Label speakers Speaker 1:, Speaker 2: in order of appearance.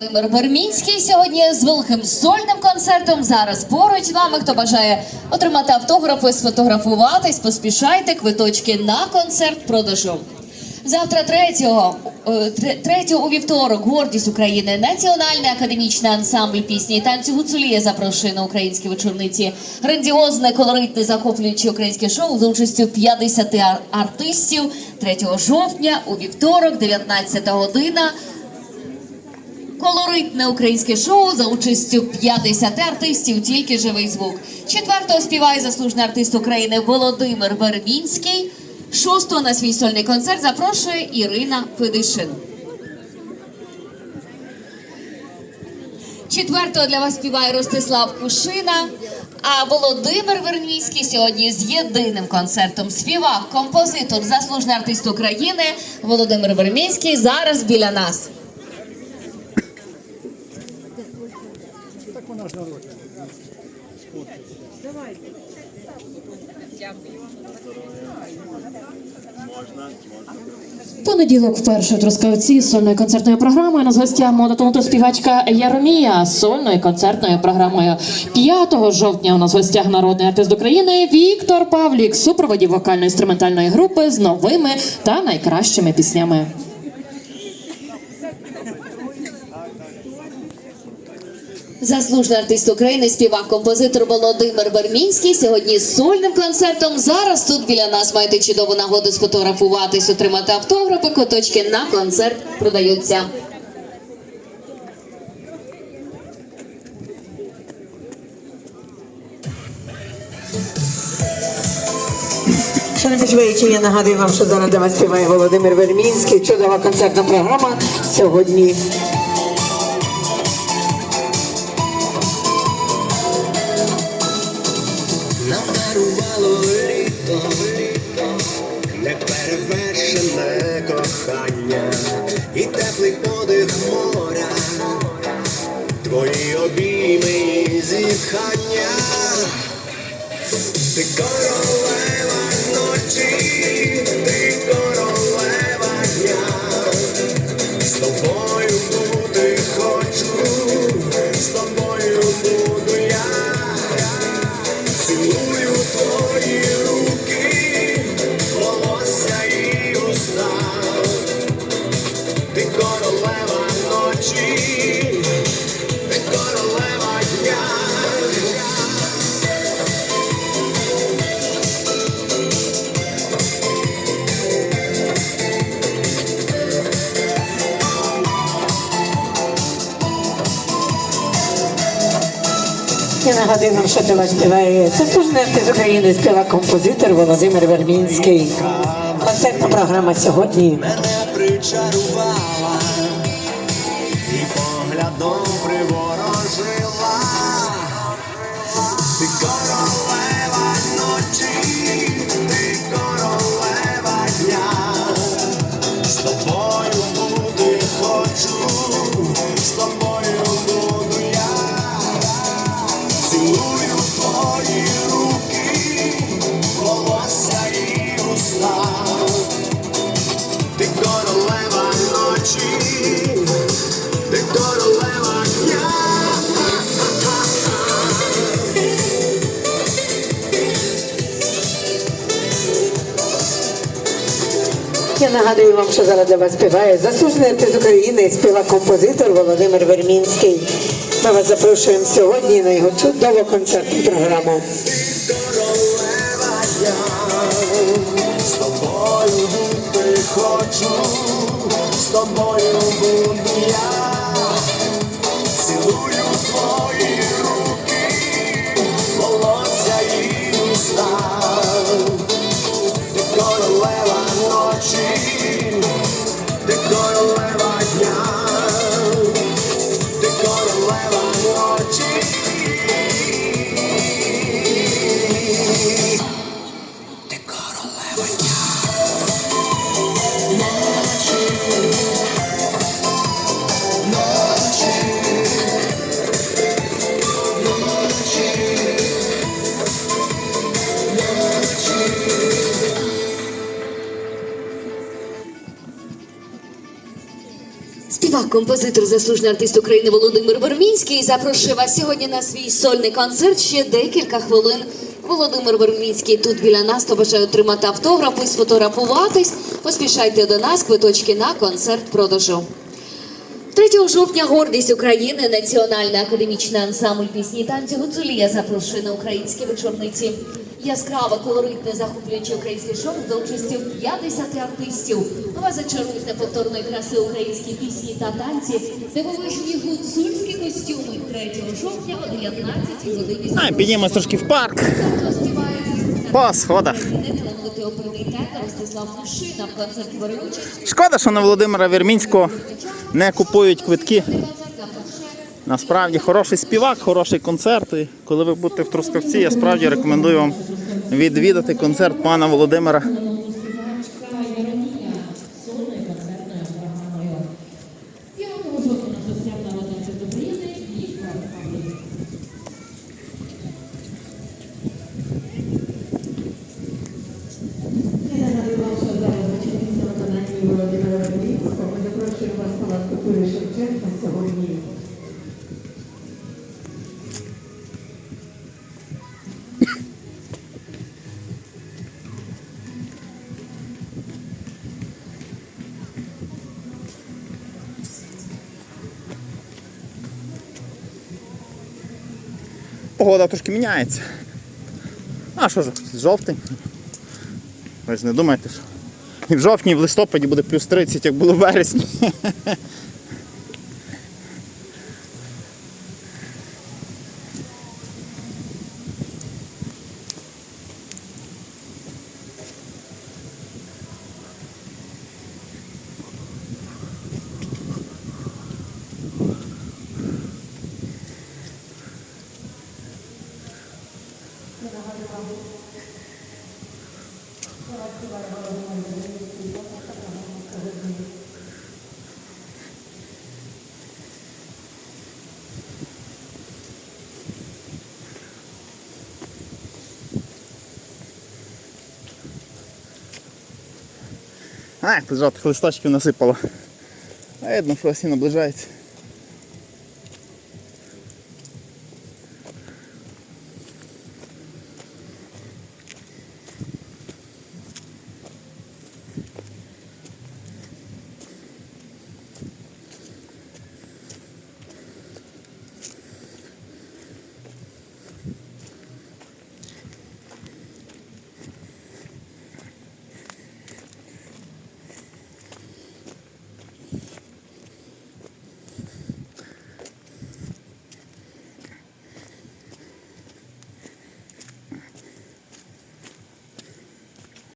Speaker 1: Володимир Вермінський сьогодні з великим сольним концертом. Зараз поруч з вами. Хто бажає отримати автографи, сфотографуватись, поспішайте квиточки на концерт продажу. Завтра третього, е, тре- третього у вівторок гордість України Національний академічний ансамбль пісні і танцю Гуцулія запрошує на українські вечорниці грандіозне, колоритне, захоплююче українське шоу за участю 50 артистів 3 жовтня у вівторок, 19 година. Колоритне українське шоу за участю 50 артистів, тільки живий звук. Четвертого співає заслужений артист України Володимир Вербінський. Шостого на свій сольний концерт запрошує Ірина Федишин. Четвертого для вас співає Ростислав Кушина. А Володимир Вернійський сьогодні з єдиним концертом співак, композитор, заслужений артист України Володимир Вермінський зараз біля нас.
Speaker 2: Понеділок вперше у Трускавці з сольною концертною програмою на гостя мода таланту співачка Яромія з сольною концертною програмою. 5 жовтня у нас в гостях народний артист України Віктор Павлік, супроводі вокально-інструментальної групи з новими та найкращими піснями.
Speaker 1: Заслужений артист України, співак, композитор Володимир Вермінський сьогодні з сольним концертом. Зараз тут біля нас маєте чудову нагоду сфотографуватись, отримати автографи. Куточки на концерт продаються.
Speaker 3: Шановні співаючі, я нагадую вам, що зараз для вас співає Володимир Вермінський. Чудова концертна програма сьогодні.
Speaker 4: І ти королева ночі, Я
Speaker 3: нагадую вам, що вас співає заслужений артист України, співак композитор Володимир Вермінський. Концертна програма сьогодні.
Speaker 4: Мене причарувала і поглядом приворожила. Я
Speaker 3: нагадую вам, що зараз для вас співає заслужений артист України, співак композитор Володимир Вермінський. Ми вас запрошуємо сьогодні на його чудову концертну програму.
Speaker 4: з тобою хочу, з тобою буду я, цілую твої
Speaker 1: композитор, заслужений артист України Володимир Вермінський запрошує вас сьогодні на свій сольний концерт. Ще декілька хвилин. Володимир Вермінський тут біля нас, то бажає отримати автографи, сфотографуватись. Поспішайте до нас, квиточки на концерт продажу. 3 жовтня гордість України, Національний академічний ансамбль пісні танцю Гуцулія запрошує на українські вечорниці. Яскраве, колоритне, захоплююче українське шоу за участю 50 артистів. Вас зачарують неповторної краси українські пісні та танці, дивовижні гуцульські костюми 3 жовтня о 19 годині.
Speaker 5: А, піднімемось трошки в парк. По сходах. Шкода, що на Володимира Вірмінського не купують квитки. Насправді хороший співак, хороший концерт. І коли ви будете в Трускавці, я справді рекомендую вам відвідати концерт пана Володимира.
Speaker 3: Володимира Вермінського. Ми запрошуємо вас на Палац культури Шевченка сьогодні.
Speaker 5: Погода трошки міняється. А що ж, жовтень. Ви ж не думаєте, що і в жовтні, і в листопаді буде плюс 30, як було в вересні. А, як тут жовтих листочків насипало. Видно, що осінь наближається.